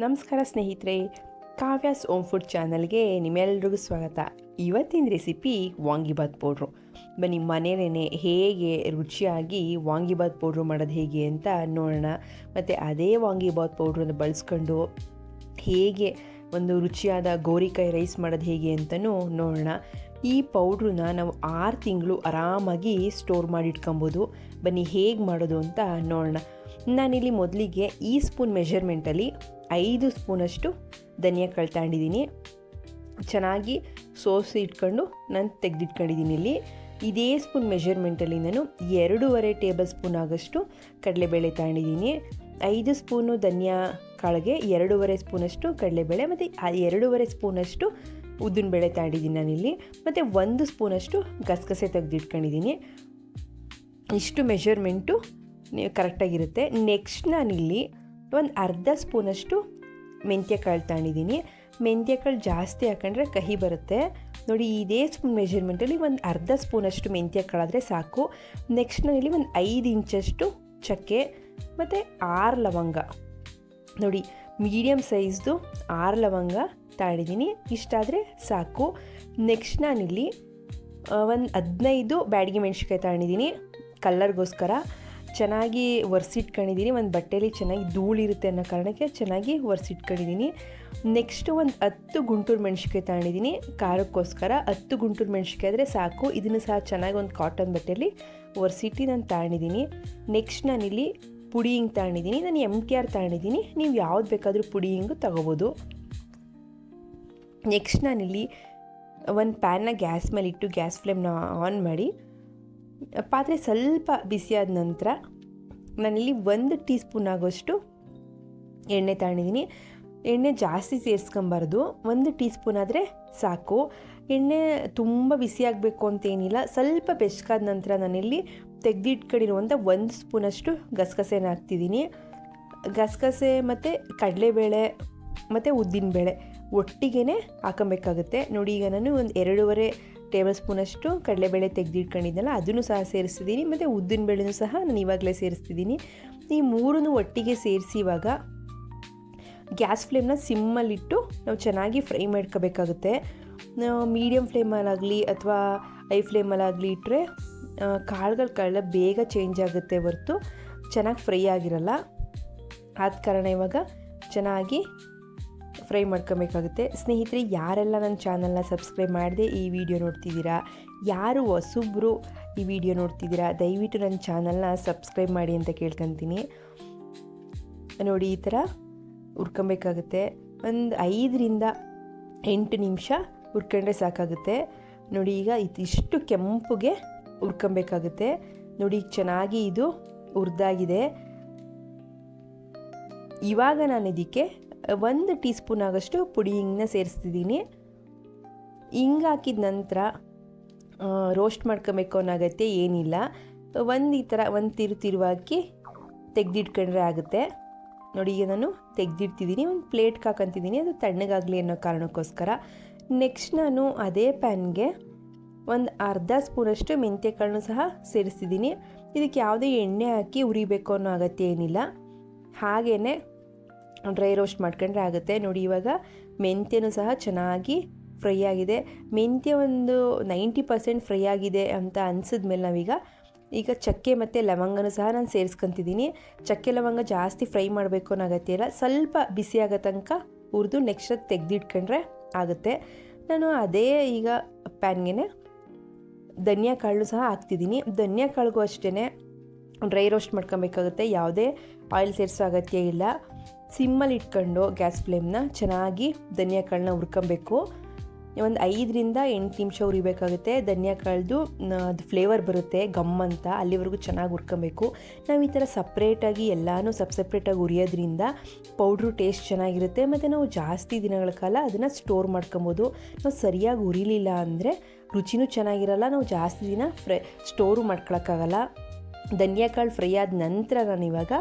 ನಮಸ್ಕಾರ ಸ್ನೇಹಿತರೆ Kavya's ohm food ಚಾನಲ್ಗೆ ನಿಮ್ಮೆಲ್ರಿಗೂ ಸ್ವಾಗತ. ಇವತ್ತಿನ ರೆಸಿಪಿ ವಾಂಗಿಬಾತ್ ಪೌಡ್ರು. ಬನ್ನಿ ಮನೇಲೇ ಹೇಗೆ ರುಚಿಯಾಗಿ ವಾಂಗಿಬಾತ್ ಪೌಡ್ರು ಮಾಡೋದು ಹೇಗೆ ಅಂತ ನೋಡೋಣ. ಮತ್ತು ಅದೇ ವಾಂಗಿಬಾತ್ ಪೌಡ್ರನ್ನು ಬಳಸ್ಕೊಂಡು ಹೇಗೆ ಒಂದು ರುಚಿಯಾದ ಗೋರಿಕಾಯಿ ರೈಸ್ ಮಾಡೋದು ಹೇಗೆ ಅಂತಲೂ ನೋಡೋಣ. ಈ ಪೌಡ್ರನ್ನ ನಾವು ಆರು ತಿಂಗಳು ಆರಾಮಾಗಿ ಸ್ಟೋರ್ ಮಾಡಿ ಇಟ್ಕೊಬೋದು. ಬನ್ನಿ, ಹೇಗೆ ಮಾಡೋದು ಅಂತ ನೋಡೋಣ. ನಾನಿಲ್ಲಿ ಮೊದಲಿಗೆ ಈ ಸ್ಪೂನ್ ಮೆಷರ್ಮೆಂಟಲ್ಲಿ ಐದು ಸ್ಪೂನಷ್ಟು ಧನಿಯಾ ಕಾಳು ತಗೊಂಡಿದ್ದೀನಿ ಚೆನ್ನಾಗಿ ಸೋಸಿ ಇಟ್ಕೊಂಡು ನಾನು ತೆಗೆದಿಟ್ಕೊಂಡಿದ್ದೀನಿ ಇಲ್ಲಿ. ಇದೇ ಸ್ಪೂನ್ ಮೆಷರ್ಮೆಂಟಲ್ಲಿ ನಾನು ಎರಡೂವರೆ ಟೇಬಲ್ ಸ್ಪೂನ್ ಆಗೋಷ್ಟು ಕಡಲೆಬೇಳೆ ತಗೊಂಡಿದ್ದೀನಿ. ಐದು ಸ್ಪೂನು ಧನಿಯಾ ಕಾಳಿಗೆ, ಎರಡೂವರೆ ಸ್ಪೂನಷ್ಟು ಕಡಲೆಬೇಳೆ ಮತ್ತು ಆ ಎರಡೂವರೆ ಸ್ಪೂನಷ್ಟು ಉದ್ದಿನಬೇಳೆ ತಗೊಂಡಿದ್ದೀನಿ ನಾನಿಲ್ಲಿ ಮತ್ತು ಒಂದು ಸ್ಪೂನಷ್ಟು ಗಸಗಸೆ ತೆಗೆದಿಟ್ಕೊಂಡಿದ್ದೀನಿ. ಇಷ್ಟು ಮೆಷರ್ಮೆಂಟು ಕರೆಕ್ಟಾಗಿರುತ್ತೆ. ನೆಕ್ಸ್ಟ್ ನಾನಿಲ್ಲಿ ಒಂದು ಅರ್ಧ ಸ್ಪೂನಷ್ಟು ಮೆಂತ್ಯ ಕಾಳು ತಗೊಂಡಿದ್ದೀನಿ ಮೆಂತ್ಯ ಕಾಳು ಜಾಸ್ತಿ ಹಾಕೊಂಡ್ರೆ ಕಹಿ ಬರುತ್ತೆ. ನೋಡಿ, ಇದೇ ಸ್ಪೂನ್ ಮೆಜರ್ಮೆಂಟಲ್ಲಿ ಒಂದು ಅರ್ಧ ಸ್ಪೂನಷ್ಟು ಮೆಂತ್ಯ ಕಾಳಾದರೆ ಸಾಕು. ನೆಕ್ಸ್ಟ್ ನಾನಿಲ್ಲಿ ಒಂದು ಐದು ಇಂಚಷ್ಟು ಚಕ್ಕೆ ಮತ್ತು ಆರು ಲವಂಗ. ನೋಡಿ ಮೀಡಿಯಮ್ ಸೈಜ್ದು ಆರು ಲವಂಗ ತಾಳಿದ್ದೀನಿ ಇಷ್ಟಾದರೆ ಸಾಕು. ನೆಕ್ಸ್ಟ್ ನಾನಿಲ್ಲಿ ಒಂದು ಹದಿನೈದು ಬ್ಯಾಡಿಗೆ ಮೆಣಸಿನ್ಕಾಯಿ ತಗೊಂಡಿದ್ದೀನಿ ಕಲ್ಲರ್ಗೋಸ್ಕರ ಚೆನ್ನಾಗಿ ಒರೆಸಿಟ್ಕೊಂಡಿದ್ದೀನಿ, ಒಂದು ಬಟ್ಟೆಯಲ್ಲಿ ಚೆನ್ನಾಗಿ ಧೂಳಿರುತ್ತೆ ಅನ್ನೋ ಕಾರಣಕ್ಕೆ ಚೆನ್ನಾಗಿ ಒರೆಸಿಟ್ಕೊಂಡಿದ್ದೀನಿ. ನೆಕ್ಸ್ಟು ಒಂದು ಹತ್ತು ಗುಂಟೂರು ಮೆಣಸಿಕಾಯಿ ತಗೊಂಡಿದ್ದೀನಿ. ಖಾರಕ್ಕೋಸ್ಕರ ಹತ್ತು ಗುಂಟೂರು ಮೆಣಸಿಕಾಯಿ ಆದರೆ ಸಾಕು. ಇದನ್ನು ಸಹ ಚೆನ್ನಾಗಿ ಒಂದು ಕಾಟನ್ ಬಟ್ಟೆಯಲ್ಲಿ ಒರೆಸಿಟ್ಟು ನಾನು ತಗೊಂಡಿದ್ದೀನಿ. ನೆಕ್ಸ್ಟ್ ನಾನಿಲ್ಲಿ ಪುಡಿ ಹಿಂಗೆ ತಗೊಂಡಿದ್ದೀನಿ. ನಾನು ಎಂ ಟಿ ಆರ್ ತಗೊಂಡಿದ್ದೀನಿ. ನೀವು ಯಾವ್ದು ಬೇಕಾದರೂ ಪುಡಿ ಹಿಂಗು ತಗೋಬೋದು. ನೆಕ್ಸ್ಟ್ ನಾನಿಲ್ಲಿ ಒಂದು ಪ್ಯಾನ್ನ ಗ್ಯಾಸ್ ಮೇಲೆ ಇಟ್ಟು ಗ್ಯಾಸ್ ಫ್ಲೇಮ್ನ ಆನ್ ಮಾಡಿ ಪಾತ್ರೆ ಸ್ವಲ್ಪ ಬಿಸಿಯಾದ ನಂತರ ನಾನಿಲ್ಲಿ ಒಂದು ಟೀ ಸ್ಪೂನ್ ಆಗೋಷ್ಟು ಎಣ್ಣೆ ತಗೊಂಡಿದ್ದೀನಿ. ಎಣ್ಣೆ ಜಾಸ್ತಿ ಸೇರಿಸ್ಕೊಬಾರ್ದು. ಒಂದು ಟೀ ಸ್ಪೂನ್ ಆದರೆ ಸಾಕು. ಎಣ್ಣೆ ತುಂಬ ಬಿಸಿಯಾಗಬೇಕು ಅಂತೇನಿಲ್ಲ ಸ್ವಲ್ಪ ಬೆಚ್ಚಗಾದ ನಂತರ ನಾನಿಲ್ಲಿ ತೆಗೆದಿಟ್ಕೊಂಡಿರುವಂಥ ಒಂದು ಸ್ಪೂನಷ್ಟು ಗಸಗಸೆನ ಹಾಕ್ತಿದ್ದೀನಿ. ಗಸಗಸೆ ಮತ್ತು ಕಡಲೆಬೇಳೆ ಮತ್ತು ಉದ್ದಿನಬೇಳೆ ಒಟ್ಟಿಗೆ ಹಾಕೊಬೇಕಾಗುತ್ತೆ. ನೋಡಿ ಈಗ ನಾನು ಒಂದು ಎರಡೂವರೆ ಟೇಬಲ್ ಸ್ಪೂನಷ್ಟು ಕಡಲೆಬೇಳೆ ತೆಗೆದಿಟ್ಕೊಂಡಿದ್ದೆನಲ್ಲ, ಅದನ್ನು ಸಹ ಸೇರಿಸ್ತಿದ್ದೀನಿ. ಮತ್ತು ಉದ್ದಿನ ಬೇಳೆನೂ ಸಹ ನಾನು ಇವಾಗಲೇ ಸೇರಿಸ್ತಿದ್ದೀನಿ. ಈ ಮೂರನ್ನು ಒಟ್ಟಿಗೆ ಸೇರಿಸಿ ಇವಾಗ ಗ್ಯಾಸ್ ಫ್ಲೇಮ್ನ ಸಿಮ್ಮಲ್ಲಿಟ್ಟು ನಾವು ಚೆನ್ನಾಗಿ ಫ್ರೈ ಮಾಡ್ಕೋಬೇಕಾಗುತ್ತೆ. ಮೀಡಿಯಮ್ ಫ್ಲೇಮಲ್ಲಾಗಲಿ ಅಥವಾ ಐ ಫ್ಲೇಮಲ್ಲಾಗಲಿ ಇಟ್ಟರೆ ಕಾಳುಗಳ ಕಳ್ಳ ಬೇಗ ಚೇಂಜ್ ಆಗುತ್ತೆ ಹೊರತು ಚೆನ್ನಾಗಿ ಫ್ರೈ ಆಗಿರಲ್ಲ. ಆದ ಕಾರಣ ಇವಾಗ ಚೆನ್ನಾಗಿ ಫ್ರೈ ಮಾಡ್ಕೊಬೇಕಾಗುತ್ತೆ. ಸ್ನೇಹಿತರೆ, ಯಾರೆಲ್ಲ ನನ್ನ ಚಾನಲ್ನ ಸಬ್ಸ್ಕ್ರೈಬ್ ಮಾಡಿದೆ ಈ ವಿಡಿಯೋ ನೋಡ್ತಿದ್ದೀರಾ? ಯಾರು ಹೊಸಬ್ರು ಈ ವಿಡಿಯೋ ನೋಡ್ತಿದ್ದೀರಾ? ದಯವಿಟ್ಟು ನನ್ನ ಚಾನಲ್ನ ಸಬ್ಸ್ಕ್ರೈಬ್ ಮಾಡಿ ಅಂತ ಕೇಳ್ಕೊತೀನಿ. ನೋಡಿ, ಈ ಥರ ಹುರ್ಕೊಬೇಕಾಗುತ್ತೆ. ಒಂದು ಐದರಿಂದ ಎಂಟು ನಿಮಿಷ ಹುರ್ಕೊಂಡ್ರೆ ಸಾಕಾಗುತ್ತೆ. ನೋಡಿ, ಈಗ ಇದಿಷ್ಟು ಕೆಂಪುಗೆ ಹುರ್ಕೊಬೇಕಾಗುತ್ತೆ. ನೋಡಿ ಚೆನ್ನಾಗಿ ಇದು ಹುರಿದಾಗಿದೆ. ಇವಾಗ ನಾನು ಇದಕ್ಕೆ ಒಂದು ಟೀ ಸ್ಪೂನ್ ಆಗೋಷ್ಟು ಪುಡಿ ಹಿಂಗನ್ನ ಸೇರಿಸ್ತಿದ್ದೀನಿ. ಹಿಂಗೆ ಹಾಕಿದ ನಂತರ ರೋಸ್ಟ್ ಮಾಡ್ಕೊಬೇಕು ಅನ್ನೋ ಏನಿಲ್ಲ. ಒಂದು ಈ ಥರ ಒಂದು ತಿರು ತಿರುವಾಕಿ ತೆಗೆದಿಟ್ಕೊಂಡ್ರೆ ಆಗುತ್ತೆ. ನೋಡಿ, ಈಗ ನಾನು ತೆಗೆದಿಡ್ತಿದ್ದೀನಿ. ಒಂದು ಪ್ಲೇಟ್ಗೆ ಹಾಕೊಂತಿದ್ದೀನಿ. ಅದು ತಣ್ಣಗಾಗಲಿ ಅನ್ನೋ ಕಾರಣಕ್ಕೋಸ್ಕರ. ನೆಕ್ಸ್ಟ್ ನಾನು ಅದೇ ಪ್ಯಾನ್ಗೆ ಒಂದು ಅರ್ಧ ಸ್ಪೂನಷ್ಟು ಮೆಂತ್ಯ ಕಾಳನ್ನು ಸಹ ಸೇರಿಸ್ತಿದ್ದೀನಿ. ಇದಕ್ಕೆ ಯಾವುದೇ ಎಣ್ಣೆ ಹಾಕಿ ಉರಿಬೇಕು ಅನ್ನೋ ಅಗತ್ಯ ಏನಿಲ್ಲ. ಹಾಗೇ ಡ್ರೈ ರೋಸ್ಟ್ ಮಾಡ್ಕೊಂಡ್ರೆ ಆಗುತ್ತೆ. ನೋಡಿ, ಇವಾಗ ಮೆಂತ್ಯನೂ ಸಹ ಚೆನ್ನಾಗಿ ಫ್ರೈ ಆಗಿದೆ. ಮೆಂತ್ಯ ಒಂದು ನೈಂಟಿ ಪರ್ಸೆಂಟ್ ಫ್ರೈ ಆಗಿದೆ ಅಂತ ಅನಿಸಿದ್ಮೇಲೆ ನಾವೀಗ ಈಗ ಚಕ್ಕೆ ಮತ್ತು ಲವಂಗನೂ ಸಹ ನಾನು ಸೇರಿಸ್ಕೊತಿದ್ದೀನಿ. ಚಕ್ಕೆ, ಲವಂಗ ಜಾಸ್ತಿ ಫ್ರೈ ಮಾಡಬೇಕು ಅನ್ನೋ ಅಗತ್ಯ ಇಲ್ಲ. ಸ್ವಲ್ಪ ಬಿಸಿ ಆಗೋ ತನಕ ಹುರಿದು ನೆಕ್ಸ್ಟ್ ತೆಗೆದಿಟ್ಕೊಂಡ್ರೆ ಆಗುತ್ತೆ. ನಾನು ಅದೇ ಈಗ ಪ್ಯಾನ್ಗೆ ಧನಿಯಾ ಕಾಳು ಸಹ ಹಾಕ್ತಿದ್ದೀನಿ. ಧನಿಯಾ ಕಾಳಿಗೂ ಅಷ್ಟೇ ಡ್ರೈ ರೋಸ್ಟ್ ಮಾಡ್ಕೊಬೇಕಾಗುತ್ತೆ. ಯಾವುದೇ ಆಯಿಲ್ ಸೇರಿಸೋ ಅಗತ್ಯ ಇಲ್ಲ. ಸಿಮ್ಮಲ್ಲಿ ಇಟ್ಕೊಂಡು ಗ್ಯಾಸ್ ಫ್ಲೇಮ್ನ ಚೆನ್ನಾಗಿ ಧನಿಯಾ ಕಾಳನ್ನ ಹುರ್ಕೊಬೇಕು. ಒಂದು ಐದರಿಂದ ಎಂಟು ನಿಮಿಷ ಉರಿಬೇಕಾಗುತ್ತೆ ಧನಿಯಾ ಕಾಳ್ದು ಅದು ಫ್ಲೇವರ್ ಬರುತ್ತೆ, ಗಮ್ ಅಂತ, ಅಲ್ಲಿವರೆಗೂ ಚೆನ್ನಾಗಿ ಹುರ್ಕೊಬೇಕು. ನಾವು ಈ ಥರ ಸಪ್ರೇಟಾಗಿ ಎಲ್ಲನೂ ಸಪ್ ಸಪ್ರೇಟಾಗಿ ಉರಿಯೋದ್ರಿಂದ ಪೌಡ್ರು ಟೇಸ್ಟ್ ಚೆನ್ನಾಗಿರುತ್ತೆ. ಮತ್ತು ನಾವು ಜಾಸ್ತಿ ದಿನಗಳ ಕಾಲ ಅದನ್ನು ಸ್ಟೋರ್ ಮಾಡ್ಕೊಬೋದು. ನಾವು ಸರಿಯಾಗಿ ಉರಿಲಿಲ್ಲ ಅಂದರೆ ರುಚಿನೂ ಚೆನ್ನಾಗಿರಲ್ಲ. ನಾವು ಜಾಸ್ತಿ ದಿನ ಫ್ರೈ, ಸ್ಟೋರು ಮಾಡ್ಕೊಳಕ್ಕಾಗಲ್ಲ. ಧನಿಯಾ ಕಾಳು ಫ್ರೈ ಆದ ನಂತರ ನಾನು ಇವಾಗ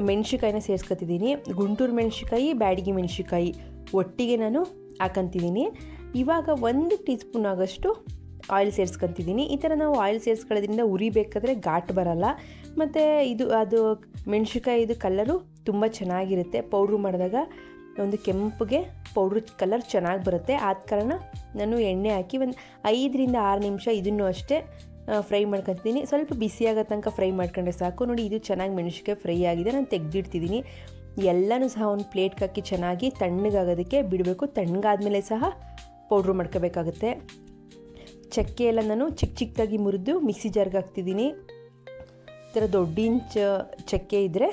ಮೆಣಸಿಕಾಯಿನ ಸೇರಿಸ್ಕೊತಿದ್ದೀನಿ. ಗುಂಟೂರು ಮೆಣಸಿಕಾಯಿ ಬ್ಯಾಡಿಗೆ ಮೆಣಸಿಕಾಯಿ ಒಟ್ಟಿಗೆ ನಾನು ಹಾಕೊತಿದ್ದೀನಿ. ಇವಾಗ ಒಂದು ಟೀ ಸ್ಪೂನ್ ಆಗೋಷ್ಟು ಆಯಿಲ್ ಸೇರಿಸ್ಕೊತಿದ್ದೀನಿ. ಈ ಥರ ನಾವು ಆಯಿಲ್ ಸೇರಿಸ್ಕೊಳ್ಳೋದ್ರಿಂದ ಉರಿಬೇಕಾದ್ರೆ ಘಾಟ್ ಬರಲ್ಲ. ಮತ್ತು ಇದು, ಅದು ಮೆಣ್ಸಿಕಾಯಿ ಇದು ಕಲ್ಲರು ತುಂಬ ಚೆನ್ನಾಗಿರುತ್ತೆ. ಪೌಡ್ರು ಮಾಡಿದಾಗ ಒಂದು ಕೆಂಪಗೆ ಪೌಡ್ರ್ ಕಲರ್ ಚೆನ್ನಾಗಿ ಬರುತ್ತೆ. ಆದ ಕಾರಣ ನಾನು ಎಣ್ಣೆ ಹಾಕಿ ಒಂದು ಐದರಿಂದ ಆರು ನಿಮಿಷ ಇದನ್ನು ಅಷ್ಟೇ ಫ್ರೈ ಮಾಡ್ಕೊತಿದ್ದೀನಿ. ಸ್ವಲ್ಪ ಬಿಸಿ ಆಗೋ ತನಕ ಫ್ರೈ ಮಾಡ್ಕೊಂಡ್ರೆ ಸಾಕು. ನೋಡಿ, ಇದು ಚೆನ್ನಾಗಿ ಮೆಣಸಿನ್ಕಾಯಿ ಫ್ರೈ ಆಗಿದೆ. ನಾನು ತೆಗೆದಿಡ್ತಿದ್ದೀನಿ. ಎಲ್ಲನೂ ಸಹ ಒಂದು ಪ್ಲೇಟ್ಗೆ ಹಾಕಿ ಚೆನ್ನಾಗಿ ತಣ್ಣಗಾಗೋದಕ್ಕೆ ಬಿಡಬೇಕು. ತಣ್ಣಗಾದ್ಮೇಲೆ ಸಹ ಪೌಡ್ರು ಮಾಡ್ಕೋಬೇಕಾಗುತ್ತೆ. ಚಕ್ಕೆ ಎಲ್ಲ ನಾನು ಚಿಕ್ಕ ಚಿಕ್ಕದಾಗಿ ಮುರಿದು ಮಿಕ್ಸಿ ಜಾರ್ಗೆ ಹಾಕ್ತಿದ್ದೀನಿ. ಈ ಥರ ದೊಡ್ಡ ಇಂಚ್ ಚಕ್ಕೆ ಇದ್ದರೆ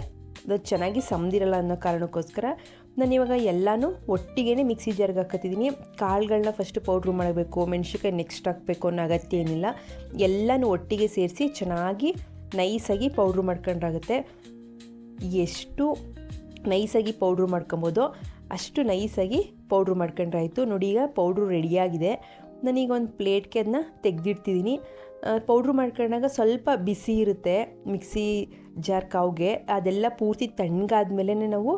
ಅದು ಚೆನ್ನಾಗಿ ಸಮದಿರಲ್ಲ ಅನ್ನೋ ಕಾರಣಕ್ಕೋಸ್ಕರ ನಾನು ಇವಾಗ ಎಲ್ಲನೂ ಒಟ್ಟಿಗೆ ಮಿಕ್ಸಿ ಜಾರ್ಗೆ ಹಾಕತ್ತಿದ್ದೀನಿ. ಕಾಳುಗಳನ್ನ ಫಸ್ಟ್ ಪೌಡ್ರ್ ಮಾಡಬೇಕು, ಮೆಣಸಿನ್ಕಾಯಿ ನೆಕ್ಸ್ಟ್ ಹಾಕಬೇಕು ಅನ್ನೋ ಅಗತ್ಯ ಏನಿಲ್ಲ. ಎಲ್ಲನೂ ಒಟ್ಟಿಗೆ ಸೇರಿಸಿ ಚೆನ್ನಾಗಿ ನೈಸಾಗಿ ಪೌಡ್ರ್ ಮಾಡ್ಕೊಂಡ್ರಾಗುತ್ತೆ. ಎಷ್ಟು ನೈಸಾಗಿ ಪೌಡ್ರ್ ಮಾಡ್ಕೊಬೋದು, ಅಷ್ಟು ನೈಸಾಗಿ ಪೌಡ್ರ್ ಮಾಡ್ಕೊಂಡ್ರಾಯ್ತು. ನೋಡಿ ಈಗ ಪೌಡ್ರು ರೆಡಿಯಾಗಿದೆ ನಾನೀಗ ಒಂದು ಪ್ಲೇಟ್ಗೆ ಅದನ್ನ ತೆಗೆದಿಡ್ತಿದ್ದೀನಿ. ಪೌಡ್ರು ಮಾಡ್ಕೊಂಡಾಗ ಸ್ವಲ್ಪ ಬಿಸಿ ಇರುತ್ತೆ ಮಿಕ್ಸಿ ಜಾರ್ ಕಾವ್ಗೆ. ಅದೆಲ್ಲ ಪೂರ್ತಿ ತಣ್ಣಗಾದ್ಮೇಲೆ ನಾವು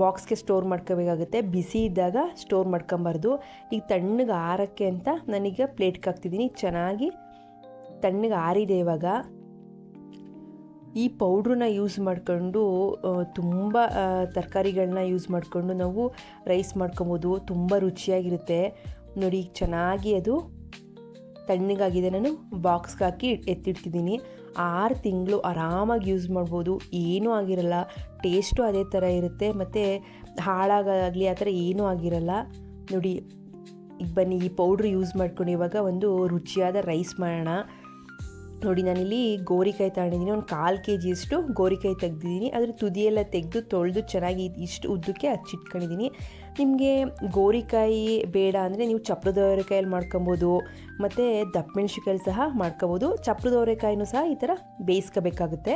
ಬಾಕ್ಸ್ಗೆ ಸ್ಟೋರ್ ಮಾಡ್ಕೋಬೇಕಾಗುತ್ತೆ. ಬಿಸಿ ಇದ್ದಾಗ ಸ್ಟೋರ್ ಮಾಡ್ಕೊಬಾರ್ದು. ಈಗ ತಣ್ಣಗೆ ಆರಕ್ಕೆ ಅಂತ ನಾನೀಗ ಪ್ಲೇಟ್ಗೆ ಹಾಕ್ತಿದ್ದೀನಿ. ಚೆನ್ನಾಗಿ ತಣ್ಣಗೆ ಆರಿದೆ ಇವಾಗ. ಈ ಪೌಡ್ರನ್ನ ಯೂಸ್ ಮಾಡಿಕೊಂಡು ತುಂಬ ತರಕಾರಿಗಳನ್ನ ಯೂಸ್ ಮಾಡಿಕೊಂಡು ನಾವು ರೈಸ್ ಮಾಡ್ಕೊಬೋದು. ತುಂಬ ರುಚಿಯಾಗಿರುತ್ತೆ. ನೋಡಿ ಈಗ ಚೆನ್ನಾಗಿ ಅದು ತಣ್ಣಗಾಗಿದೆ. ನಾನು ಬಾಕ್ಸ್ಗೆ ಹಾಕಿ ಎತ್ತಿಡ್ತಿದ್ದೀನಿ. ಆರು ತಿಂಗಳು ಆರಾಮಾಗಿ ಯೂಸ್ ಮಾಡ್ಬೋದು. ಏನೂ ಆಗಿರಲ್ಲ. ಟೇಸ್ಟು ಅದೇ ಥರ ಇರುತ್ತೆ. ಮತ್ತು ಹಾಳಾಗಲಿ ಆ ಥರ ಏನೂ ಆಗಿರಲ್ಲ. ನೋಡಿ, ಈಗ ಬನ್ನಿ, ಈ ಪೌಡ್ರ್ ಯೂಸ್ ಮಾಡ್ಕೊಂಡು ಇವಾಗ ಒಂದು ರುಚಿಯಾದ ರೈಸ್ ಮಾಡೋಣ. ನೋಡಿ, ನಾನಿಲ್ಲಿ ಗೋರಿಕಾಯಿ ತಗೊಂಡಿದ್ದೀನಿ. ಒಂದು ಕಾಲು ಕೆ ಜಿಯಷ್ಟು ಗೋರಿಕಾಯಿ ತೆಗ್ದಿದ್ದೀನಿ. ಅದ್ರ ತುದಿಯೆಲ್ಲ ತೆಗೆದು ತೊಳೆದು ಚೆನ್ನಾಗಿ ಇಷ್ಟು ಉದ್ದಕ್ಕೆ ಹಚ್ಚಿಟ್ಕೊಂಡಿದ್ದೀನಿ ನಿಮಗೆ ಗೋರಿಕಾಯಿ ಬೇಡ ಅಂದರೆ ನೀವು ಚಪ್ಪರದ ಅವರೆಕಾಯಲ್ಲಿ ಮಾಡ್ಕೊಬೋದು, ಮತ್ತು ದಪ್ಪ ಮೆಣಸಿಕಾಯಲ್ಲಿ ಸಹ ಮಾಡ್ಕೊಬೋದು. ಚಪ್ರದ ಅವರೆಕಾಯಿನೂ ಸಹ ಈ ಥರ ಬೇಯಿಸ್ಕೋಬೇಕಾಗುತ್ತೆ.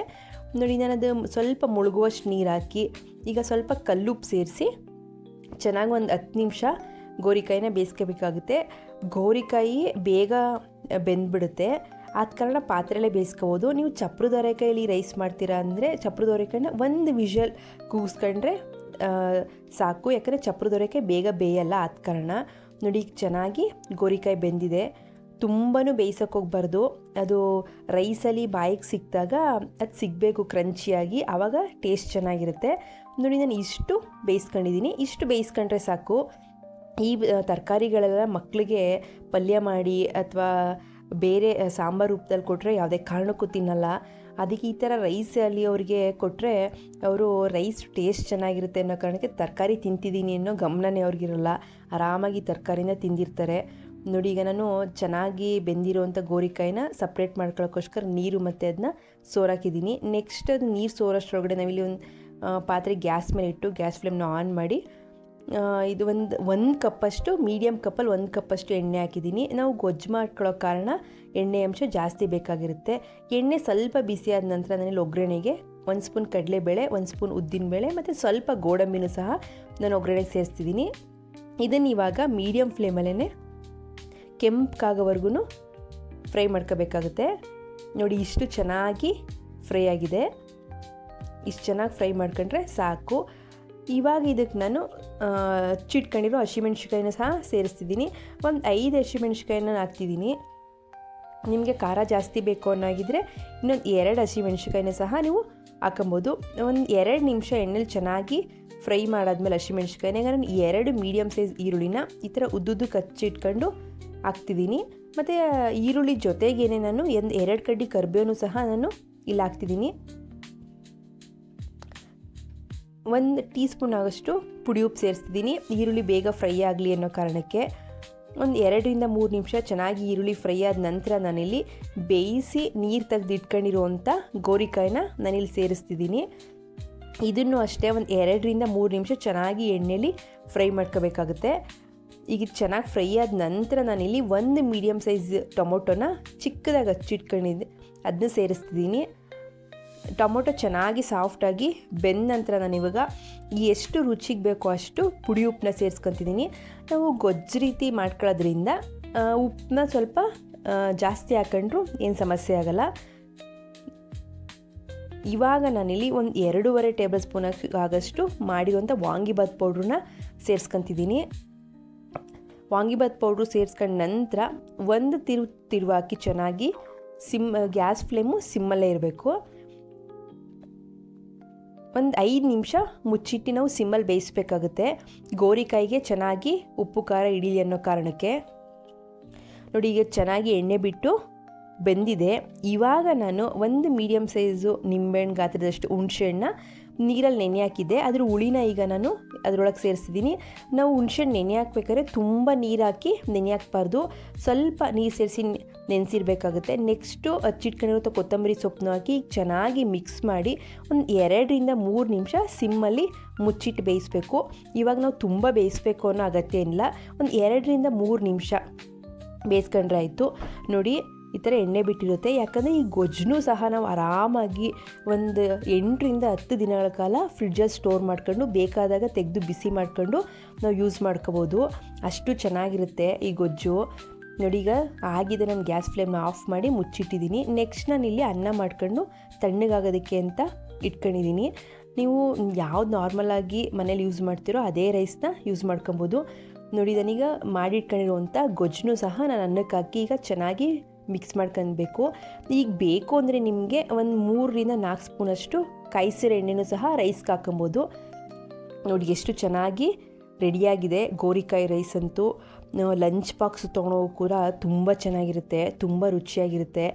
ನೋಡಿ, ನಾನು ಅದು ಸ್ವಲ್ಪ ಮುಳುಗುವಷ್ಟು ನೀರು ಹಾಕಿ, ಈಗ ಸ್ವಲ್ಪ ಕಲ್ಲುಪ್ಪು ಸೇರಿಸಿ ಚೆನ್ನಾಗಿ ಒಂದು ಹತ್ತು ನಿಮಿಷ ಗೋರಿಕಾಯಿನ ಬೇಯಿಸ್ಕೋಬೇಕಾಗುತ್ತೆ. ಗೋರಿಕಾಯಿ ಬೇಗ ಬೆಂದ್ಬಿಡುತ್ತೆ. ಆದ ಕಾರಣ ಪಾತ್ರೆಯಲ್ಲೇ ಬೇಯಿಸ್ಕೋಬೋದು. ನೀವು ಚಪ್ರದ ಅವರೆಕಾಯಲ್ಲಿ ರೈಸ್ ಮಾಡ್ತೀರಾ ಅಂದರೆ ಚಪ್ರದ ಅವರೆಕಾಯಿನ ಒಂದು ವಿಷಲ್ ಕೂಗಿಸ್ಕೊಂಡ್ರೆ ಸಾಕು. ಯಾಕಂದರೆ ಚಪ್ರದ ದೊರೆಕೆ ಬೇಗ ಬೇಯಲ್ಲ ಆದ ಕಾರಣ ನೋಡಿ, ಚೆನ್ನಾಗಿ ಗೋರಿಕಾಯಿ ಬೆಂದಿದೆ. ತುಂಬಾ ಬೇಯಿಸೋಕೆ ಹೋಗ್ಬಾರ್ದು. ಅದು ರೈಸಲ್ಲಿ ಬಾಯಿಗೆ ಸಿಕ್ಕಿದಾಗ ಅದು ಸಿಗಬೇಕು ಕ್ರಂಚಿಯಾಗಿ ಆವಾಗ ಟೇಸ್ಟ್ ಚೆನ್ನಾಗಿರುತ್ತೆ. ನೋಡಿ, ನಾನು ಇಷ್ಟು ಬೇಯಿಸ್ಕೊಂಡಿದ್ದೀನಿ ಇಷ್ಟು ಬೇಯಿಸ್ಕೊಂಡ್ರೆ ಸಾಕು. ಈ ತರಕಾರಿಗಳೆಲ್ಲ ಮಕ್ಕಳಿಗೆ ಪಲ್ಯ ಮಾಡಿ ಅಥವಾ ಬೇರೆ ಸಾಂಬಾರು ರೂಪದಲ್ಲಿ ಕೊಟ್ಟರೆ ಯಾವುದೇ ಕಾರಣಕ್ಕೂ ತಿನ್ನಲ್ಲ. ಅದಕ್ಕೆ ಈ ಥರ ರೈಸಲ್ಲಿ ಅವರಿಗೆ ಕೊಟ್ಟರೆ ಅವರು ರೈಸ್ ಟೇಸ್ಟ್ ಚೆನ್ನಾಗಿರುತ್ತೆ ಅನ್ನೋ ಕಾರಣಕ್ಕೆ ತರಕಾರಿ ತಿಂತಿದ್ದೀನಿ ಅನ್ನೋ ಗಮನನೇ ಅವ್ರಿಗಿರಲ್ಲ. ಆರಾಮಾಗಿ ತರಕಾರಿನ ತಿಂದಿರ್ತಾರೆ. ನೋಡಿ, ಈಗ ನಾನು ಚೆನ್ನಾಗಿ ಬೆಂದಿರೋವಂಥ ಗೋರಿಕಾಯಿನ ಸಪ್ರೇಟ್ ಮಾಡ್ಕೊಳ್ಳೋಕ್ಕೋಸ್ಕರ ನೀರು ಮತ್ತು ಅದನ್ನ ಸೋರಾಕಿದ್ದೀನಿ. ನೆಕ್ಸ್ಟ್ ಅದು ನೀರು ಸೋರೋಷ್ಟ್ರೊಳಗಡೆ ನಾವಿಲ್ಲಿ ಒಂದು ಪಾತ್ರೆ ಗ್ಯಾಸ್ ಮೇಲೆ ಇಟ್ಟು, ಗ್ಯಾಸ್ ಫ್ಲೇಮ್ನ ಆನ್ ಮಾಡಿ ಇದು ಒಂದು ಒಂದು ಕಪ್ಪಷ್ಟು ಮೀಡಿಯಮ್ ಕಪ್ಪಲ್ಲಿ ಒಂದು ಕಪ್ಪಷ್ಟು ಎಣ್ಣೆ ಹಾಕಿದ್ದೀನಿ. ನಾವು ಗೊಜ್ಜು ಮಾಡ್ಕೊಳ್ಳೋ ಕಾರಣ ಎಣ್ಣೆ ಅಂಶ ಜಾಸ್ತಿ ಬೇಕಾಗಿರುತ್ತೆ. ಎಣ್ಣೆ ಸ್ವಲ್ಪ ಬಿಸಿ ಆದ ನಂತರ ನಾನು ಒಗ್ಗರಣೆಗೆ ಒಂದು ಸ್ಪೂನ್ ಕಡಲೆಬೇಳೆ, ಒಂದು ಸ್ಪೂನ್ ಉದ್ದಿನಬೇಳೆ ಮತ್ತು ಸ್ವಲ್ಪ ಗೋಡಂಬಿನೂ ಸಹ ನಾನು ಒಗ್ಗರಣೆಗೆ ಸೇರಿಸ್ತಿದ್ದೀನಿ. ಇದನ್ನು ಇವಾಗ ಮೀಡಿಯಮ್ ಫ್ಲೇಮಲ್ಲೇ ಕೆಂಪಗಾಗೋವರೆಗೂ ಫ್ರೈ ಮಾಡ್ಕೋಬೇಕಾಗುತ್ತೆ. ನೋಡಿ ಇಷ್ಟು ಚೆನ್ನಾಗಿ ಫ್ರೈ ಆಗಿದೆ. ಇಷ್ಟು ಚೆನ್ನಾಗಿ ಫ್ರೈ ಮಾಡ್ಕೊಂಡ್ರೆ ಸಾಕು. ಇವಾಗ ಇದಕ್ಕೆ ನಾನು ಚಿಟ್ಕೊಂಡಿರೋ ಹಸಿಮೆಣ್ಸಿಕಾಯಿನ ಸಹ ಸೇರಿಸ್ತಿದ್ದೀನಿ. ಒಂದು ಐದು ಹಸಿಮೆಣ್ಸಿಕಾಯಿನ ಹಾಕ್ತಿದ್ದೀನಿ. ನಿಮಗೆ ಖಾರ ಜಾಸ್ತಿ ಬೇಕು ಅನ್ನೋಗಿದ್ರೆ ಇನ್ನೊಂದು ಎರಡು ಹಸಿಮೆಣ್ಸಿಕಾಯಿನ ಸಹ ನೀವು ಹಾಕೊಬೋದು. ಒಂದು ಎರಡು ನಿಮಿಷ ಎಣ್ಣೆಲಿ ಚೆನ್ನಾಗಿ ಫ್ರೈ ಮಾಡಾದ್ಮೇಲೆ ಹಸಿಮೆಣ್ಸಿಕಾಯಿನ ನಾನು ಎರಡು ಮೀಡಿಯಮ್ ಸೈಜ್ ಈರುಳ್ಳಿನ ಈ ಥರ ಉದ್ದುದ್ದು ಕಚ್ಚಿಟ್ಕೊಂಡು ಹಾಕ್ತಿದ್ದೀನಿ. ಮತ್ತು ಈರುಳ್ಳಿ ಜೊತೆಗೇನೆ ನಾನು ಎರಡು ಕಡ್ಡಿ ಕರ್ಬೇವನು ಸಹ ನಾನು ಇಲ್ಲಿ ಹಾಕ್ತಿದ್ದೀನಿ. ಒಂದು ಟೀ ಸ್ಪೂನ್ ಆಗೋಷ್ಟು ಪುಡಿ ಉಪ್ಪು ಸೇರಿಸ್ತಿದ್ದೀನಿ. ಈರುಳ್ಳಿ ಬೇಗ ಫ್ರೈ ಆಗಲಿ ಅನ್ನೋ ಕಾರಣಕ್ಕೆ ಒಂದು ಎರಡರಿಂದ ಮೂರು ನಿಮಿಷ ಚೆನ್ನಾಗಿ ಈರುಳ್ಳಿ ಫ್ರೈ ಆದ ನಂತರ ನಾನಿಲ್ಲಿ ಬೇಯಿಸಿ ನೀರು ತೆಗೆದು ಇಟ್ಕೊಂಡಿರುವಂಥ ಗೋರಿಕಾಯಿನ ನಾನಿಲ್ಲಿ ಸೇರಿಸ್ತಿದ್ದೀನಿ. ಇದನ್ನು ಅಷ್ಟೇ ಒಂದು ಎರಡರಿಂದ ಮೂರು ನಿಮಿಷ ಚೆನ್ನಾಗಿ ಎಣ್ಣೆಲಿ ಫ್ರೈ ಮಾಡ್ಕೋಬೇಕಾಗುತ್ತೆ. ಈಗ ಚೆನ್ನಾಗಿ ಫ್ರೈ ಆದ ನಂತರ ನಾನಿಲ್ಲಿ ಒಂದು ಮೀಡಿಯಮ್ ಸೈಜ್ ಟೊಮೊಟೊನ ಚಿಕ್ಕದಾಗಿ ಹಚ್ಚಿಟ್ಕೊಂಡಿದ್ದೆ. ಅದನ್ನ ಸೇರಿಸ್ತಿದ್ದೀನಿ. ಟೊಮೊಟೊ ಚೆನ್ನಾಗಿ ಸಾಫ್ಟಾಗಿ ಬೆಂದ ನಂತರ ನಾನಿವಾಗ ಎಷ್ಟು ರುಚಿಗೆ ಬೇಕೋ ಅಷ್ಟು ಪುಡಿ ಉಪ್ಪನ್ನ ಸೇರಿಸ್ಕೊತಿದ್ದೀನಿ ನಾವು ಗೊಜ್ಜು ರೀತಿ ಮಾಡ್ಕೊಳ್ಳೋದ್ರಿಂದ ಉಪ್ಪನ್ನ ಸ್ವಲ್ಪ ಜಾಸ್ತಿ ಹಾಕೊಂಡ್ರು ಏನು ಸಮಸ್ಯೆ ಆಗಲ್ಲ. ಇವಾಗ ನಾನಿಲ್ಲಿ ಒಂದು ಎರಡೂವರೆ ಟೇಬಲ್ ಸ್ಪೂನ್ ಆಗಷ್ಟು ಮಾಡಿರುವಂಥ ವಾಂಗಿಬಾತ್ ಪೌಡ್ರನ್ನ ಸೇರಿಸ್ಕೊತಿದ್ದೀನಿ ವಾಂಗಿಬಾತ್ ಪೌಡ್ರು ಸೇರಿಸ್ಕೊಂಡ ನಂತರ ಒಂದು ತಿರು ತಿರುವಾಕಿ ಚೆನ್ನಾಗಿ ಸಿಮ್, ಗ್ಯಾಸ್ ಫ್ಲೇಮು ಸಿಮ್ಮಲ್ಲೇ ಇರಬೇಕು. ಒಂದು ಐದು ನಿಮಿಷ ಮುಚ್ಚಿಟ್ಟು ನಾವು ಸಿಮ್ಮಲ್ಲಿ ಬೇಯಿಸ್ಬೇಕಾಗುತ್ತೆ. ಗೋರಿಕಾಯಿಗೆ ಚೆನ್ನಾಗಿ ಉಪ್ಪು, ಖಾರ ಇಡೀಲಿ ಅನ್ನೋ ಕಾರಣಕ್ಕೆ. ನೋಡಿ, ಈಗ ಚೆನ್ನಾಗಿ ಎಣ್ಣೆ ಬಿಟ್ಟು ಬೆಂದಿದೆ. ಇವಾಗ ನಾನು ಒಂದು ಮೀಡಿಯಮ್ ಸೈಜು ನಿಂಬೆಹಣ್ಣು, ಗಾತ್ರದಷ್ಟು ಹುಣಸೆಹಣ್ಣ ನೀರಲ್ಲಿ ನೆನೆ ಹಾಕಿದ್ದೆ. ಅದ್ರ ಹುಳಿನ ಈಗ ನಾನು ಅದರೊಳಗೆ ಸೇರಿಸಿದ್ದೀನಿ. ನಾವು ಹುಣ್ಸೆಣ್ಣು ನೆನೆ ಹಾಕ್ಬೇಕಾದ್ರೆ ತುಂಬ ನೀರು ಹಾಕಿ ನೆನೆ ಹಾಕ್ಬಾರ್ದು. ಸ್ವಲ್ಪ ನೀರು ಸೇರಿಸಿ ನೆನೆಸಿರ್ಬೇಕಾಗುತ್ತೆ. ನೆಕ್ಸ್ಟು ಹಚ್ಚಿಟ್ಕೊಂಡಿರೋ ಕೊತ್ತಂಬರಿ ಸೊಪ್ಪನ್ನು ಹಾಕಿ ಚೆನ್ನಾಗಿ ಮಿಕ್ಸ್ ಮಾಡಿ ಒಂದು ಎರಡರಿಂದ ಮೂರು ನಿಮಿಷ ಸಿಮ್ಮಲ್ಲಿ ಮುಚ್ಚಿಟ್ಟು ಬೇಯಿಸಬೇಕು. ಇವಾಗ ನಾವು ತುಂಬ ಬೇಯಿಸಬೇಕು ಅನ್ನೋ ಅಗತ್ಯ ಇಲ್ಲ. ಒಂದು ಎರಡರಿಂದ ಮೂರು ನಿಮಿಷ ಬೇಯಿಸ್ಕೊಂಡ್ರೆ ಆಯಿತು. ನೋಡಿ ಈ ಥರ ಎಣ್ಣೆ ಬಿಟ್ಟಿರುತ್ತೆ. ಯಾಕಂದರೆ ಈ ಗೊಜ್ಜನ್ನು ಸಹ ನಾವು ಆರಾಮಾಗಿ ಒಂದು ಎಂಟರಿಂದ ಹತ್ತು ದಿನಗಳ ಕಾಲ ಫ್ರಿಡ್ಜಲ್ಲಿ ಸ್ಟೋರ್ ಮಾಡ್ಕೊಂಡು ಬೇಕಾದಾಗ ತೆಗೆದು ಬಿಸಿ ಮಾಡ್ಕೊಂಡು ನಾವು ಯೂಸ್ ಮಾಡ್ಕೋಬೋದು. ಅಷ್ಟು ಚೆನ್ನಾಗಿರುತ್ತೆ ಈ ಗೊಜ್ಜು. ನೋಡಿ ಈಗ ಆಗಿದೆ ನಾನು ಗ್ಯಾಸ್ ಫ್ಲೇಮ್ನ ಆಫ್ ಮಾಡಿ ಮುಚ್ಚಿಟ್ಟಿದ್ದೀನಿ. ನೆಕ್ಸ್ಟ್ ನಾನು ಇಲ್ಲಿ ಅನ್ನ ಮಾಡ್ಕೊಂಡು ತಣ್ಣಗಾಗೋದಕ್ಕೆ ಅಂತ ಇಟ್ಕೊಂಡಿದ್ದೀನಿ. ನೀವು ಯಾವ್ದು ನಾರ್ಮಲಾಗಿ ಮನೇಲಿ ಯೂಸ್ ಮಾಡ್ತೀರೋ ಅದೇ ರೈಸ್ನ ಯೂಸ್ ಮಾಡ್ಕೊಬೋದು. ನೋಡಿ ನಾನೀಗ ಮಾಡಿಟ್ಕೊಂಡಿರುವಂಥ ಗೊಜ್ಜನ್ನು ಸಹ ನಾನು ಅನ್ನಕ್ಕೆ ಹಾಕಿ ಈಗ ಚೆನ್ನಾಗಿ ಮಿಕ್ಸ್ ಮಾಡ್ಕೊಬೇಕು ಈಗ ಬೇಕು ಅಂದರೆ ನಿಮಗೆ ಒಂದು ಮೂರರಿಂದ ನಾಲ್ಕು ಸ್ಪೂನಷ್ಟು ಕಾಯಿಸಿರೋ ಎಣ್ಣೆನೂ ಸಹ ರೈಸ್ಗೆ ಹಾಕೊಬೋದು ನೋಡಿ ಎಷ್ಟು ಚೆನ್ನಾಗಿ ರೆಡಿಯಾಗಿದೆ. ಗೋರಿಕಾಯಿ ರೈಸ್ ಅಂತೂ ಲಂಚ್ ಬಾಕ್ಸ್ ತೊಗೊಂಡೋಗಿ ಕೂಡ ತುಂಬ ಚೆನ್ನಾಗಿರುತ್ತೆ, ತುಂಬ ರುಚಿಯಾಗಿರುತ್ತೆ.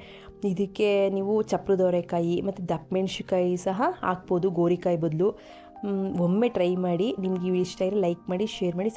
ಇದಕ್ಕೆ ನೀವು ಚಪ್ರದೋರೆಕಾಯಿ ಮತ್ತು ದಪ್ಪ ಮೆಣಸಿಕಾಯಿ ಸಹ ಹಾಕ್ಬೋದು ಗೋರಿಕಾಯಿ ಬದಲು. ಒಮ್ಮೆ ಟ್ರೈ ಮಾಡಿ. ನಿಮಗೆ ಇಷ್ಟ ಇರೋ ಲೈಕ್ ಮಾಡಿ, ಶೇರ್ ಮಾಡಿ